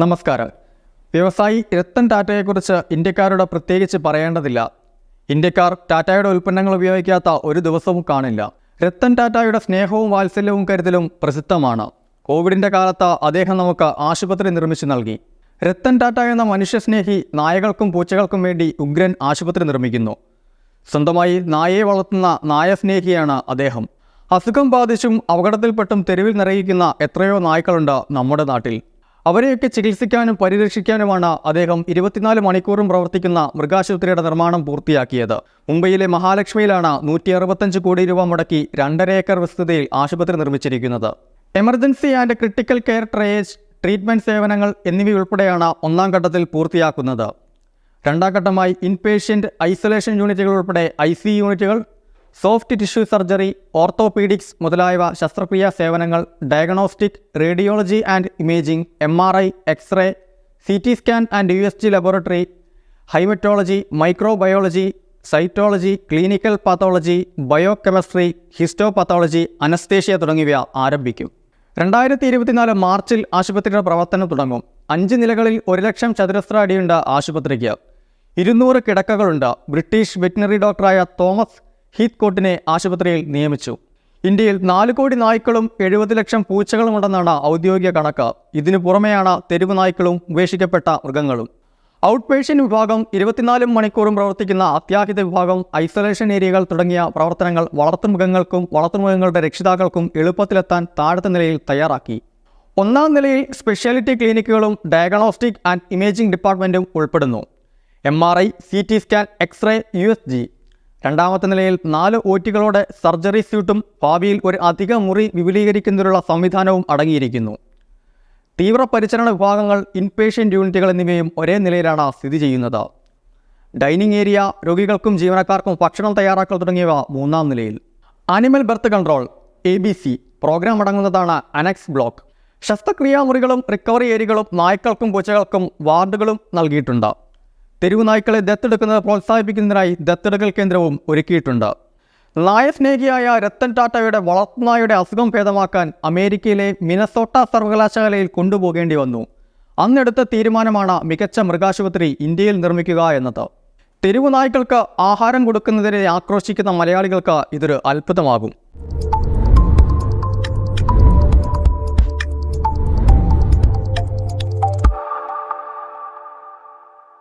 നമസ്കാരം. വ്യവസായി രത്തൻ ടാറ്റയെക്കുറിച്ച് ഇന്ത്യക്കാരോട് പ്രത്യേകിച്ച് പറയേണ്ടതില്ല. ഇന്ത്യക്കാർ ടാറ്റയുടെ ഉൽപ്പന്നങ്ങൾ ഉപയോഗിക്കാത്ത ഒരു ദിവസവും കാണില്ല. രത്തൻ ടാറ്റയുടെ സ്നേഹവും വാത്സല്യവും കരുതലും പ്രസിദ്ധമാണ്. കോവിഡിന്റെ കാലത്ത് അദ്ദേഹം നമുക്ക് ആശുപത്രി നിർമ്മിച്ചു നൽകി. രത്തൻ ടാറ്റ എന്ന മനുഷ്യസ്നേഹി നായകൾക്കും പൂച്ചകൾക്കും വേണ്ടി ഉഗ്രൻ ആശുപത്രി നിർമ്മിക്കുന്നു. സ്വന്തമായി നായയെ വളർത്തുന്ന നായസ്നേഹിയാണ് അദ്ദേഹം. അസുഖം ബാധിച്ചും അപകടത്തിൽപ്പെട്ടും തെരുവിൽ നിറയിക്കുന്ന എത്രയോ നായ്ക്കളുണ്ട് നമ്മുടെ നാട്ടിൽ. അവരെയൊക്കെ ചികിത്സിക്കാനും പരിരക്ഷിക്കാനുമാണ് അദ്ദേഹം ഇരുപത്തിനാല് മണിക്കൂറും പ്രവർത്തിക്കുന്ന മൃഗാശുപത്രിയുടെ നിർമ്മാണം പൂർത്തിയാക്കിയത്. മുംബൈയിലെ മഹാലക്ഷ്മിയിലാണ് നൂറ്റി അറുപത്തഞ്ച് കോടി രൂപ മുടക്കി രണ്ടര ഏക്കർ വിസ്തൃതിയിൽ ആശുപത്രി നിർമ്മിച്ചിരിക്കുന്നത്. Emergency and critical care triage treatment സേവനങ്ങൾ എന്നിവയുൾപ്പെടെയാണ് ഒന്നാം ഘട്ടത്തിൽ പൂർത്തിയാക്കുന്നത്. രണ്ടാം ഘട്ടമായി ഇൻപേഷ്യന്റ് ഐസൊലേഷൻ യൂണിറ്റുകൾ ഉൾപ്പെടെ ഐ സി യൂണിറ്റുകൾ സോഫ്റ്റ് ടിഷ്യൂ സർജറി ഓർത്തോപീഡിക്സ് മുതലായവ ശസ്ത്രക്രിയാ സേവനങ്ങൾ diagnostic radiology and imaging M R I x-ray C T scan and U S G laboratory haematology microbiology cytology clinical pathology biochemistry histopathology anaesthesia തുടങ്ങിയവ ആരംഭിക്കും. രണ്ടായിരത്തി ഇരുപത്തിനാല് മാർച്ചിൽ ആശുപത്രിയുടെ പ്രവർത്തനം തുടങ്ങും. അഞ്ച് നിലകളിൽ ഒരു ലക്ഷം ചതുരശ്ര അടിയുണ്ട് ആശുപത്രിക്ക്. ഇരുന്നൂറ് കിടക്കകളുണ്ട്. ബ്രിട്ടീഷ് വെറ്റിനറി ഡോക്ടറായ തോമസ് ഹീത്ത് കോട്ടിനെ ആശുപത്രിയിൽ നിയമിച്ചു. ഇന്ത്യയിൽ നാല് കോടി നായ്ക്കളും എഴുപത് ലക്ഷം പൂച്ചകളും ഉണ്ടെന്നാണ് ഔദ്യോഗിക കണക്ക്. ഇതിനു പുറമെയാണ് തെരുവ് നായ്ക്കളും ഉപേക്ഷിക്കപ്പെട്ട മൃഗങ്ങളും. ഔട്ട് പേഷ്യന്റ് വിഭാഗം ഇരുപത്തിനാല് മണിക്കൂറും പ്രവർത്തിക്കുന്ന അത്യാഹിത വിഭാഗം ഐസൊലേഷൻ ഏരിയകൾ തുടങ്ങിയ പ്രവർത്തനങ്ങൾ വളർത്തുമൃഗങ്ങൾക്കും വളർത്തുമൃഗങ്ങളുടെ രക്ഷിതാക്കൾക്കും എളുപ്പത്തിലെത്താൻ താഴത്തെ നിലയിൽ തയ്യാറാക്കി. ഒന്നാം നിലയിൽ സ്പെഷ്യാലിറ്റി ക്ലിനിക്കുകളും ഡയഗ്നോസ്റ്റിക് ആൻഡ് ഇമേജിംഗ് ഡിപ്പാർട്ട്മെന്റും ഉൾപ്പെടുന്നു. M R I C T scan x-ray U S G. രണ്ടാമത്തെ നിലയിൽ നാല് ഓറ്റികളോടെ സർജറി സ്യൂട്ടും ഭാവിയിൽ ഒരു അധിക മുറി വിപുലീകരിക്കുന്നതിനുള്ള സംവിധാനവും അടങ്ങിയിരിക്കുന്നു. തീവ്രപരിചരണ വിഭാഗങ്ങൾ ഇൻപേഷ്യന്റ് യൂണിറ്റുകൾ എന്നിവയും ഒരേ നിലയിലാണ് സ്ഥിതി ചെയ്യുന്നത്. ഡൈനിങ് ഏരിയ രോഗികൾക്കും ജീവനക്കാർക്കും ഭക്ഷണം തയ്യാറാക്കൽ തുടങ്ങിയവ മൂന്നാം നിലയിൽ. Animal birth control A B C programme അടങ്ങുന്നതാണ് അനക്സ് ബ്ലോക്ക്. ശസ്ത്രക്രിയാമുറികളും റിക്കവറി ഏരിയകളും നായ്ക്കൾക്കും പൂച്ചകൾക്കും വാർഡുകളും നൽകിയിട്ടുണ്ട്. തെരുവു നായ്ക്കളെ ദത്തെടുക്കുന്നത് പ്രോത്സാഹിപ്പിക്കുന്നതിനായി ദത്തെടുക്കൽ കേന്ദ്രവും ഒരുക്കിയിട്ടുണ്ട്. നായസ്നേഹിയായ രത്തൻ ടാറ്റയുടെ വളർത്തുനായുടെ അസുഖം ഭേദമാക്കാൻ അമേരിക്കയിലെ മിനസോട്ട സർവകലാശാലയിൽ കൊണ്ടുപോകേണ്ടി വന്നു. അന്നെടുത്ത തീരുമാനമാണ് മികച്ച മൃഗാശുപത്രി ഇന്ത്യയിൽ നിർമ്മിക്കുക എന്നത്. തെരുവു നായ്ക്കൾക്ക് ആഹാരം കൊടുക്കുന്നതിനെ ആക്രോശിക്കുന്ന മലയാളികൾക്ക് ഇതൊരു അത്ഭുതമാകും.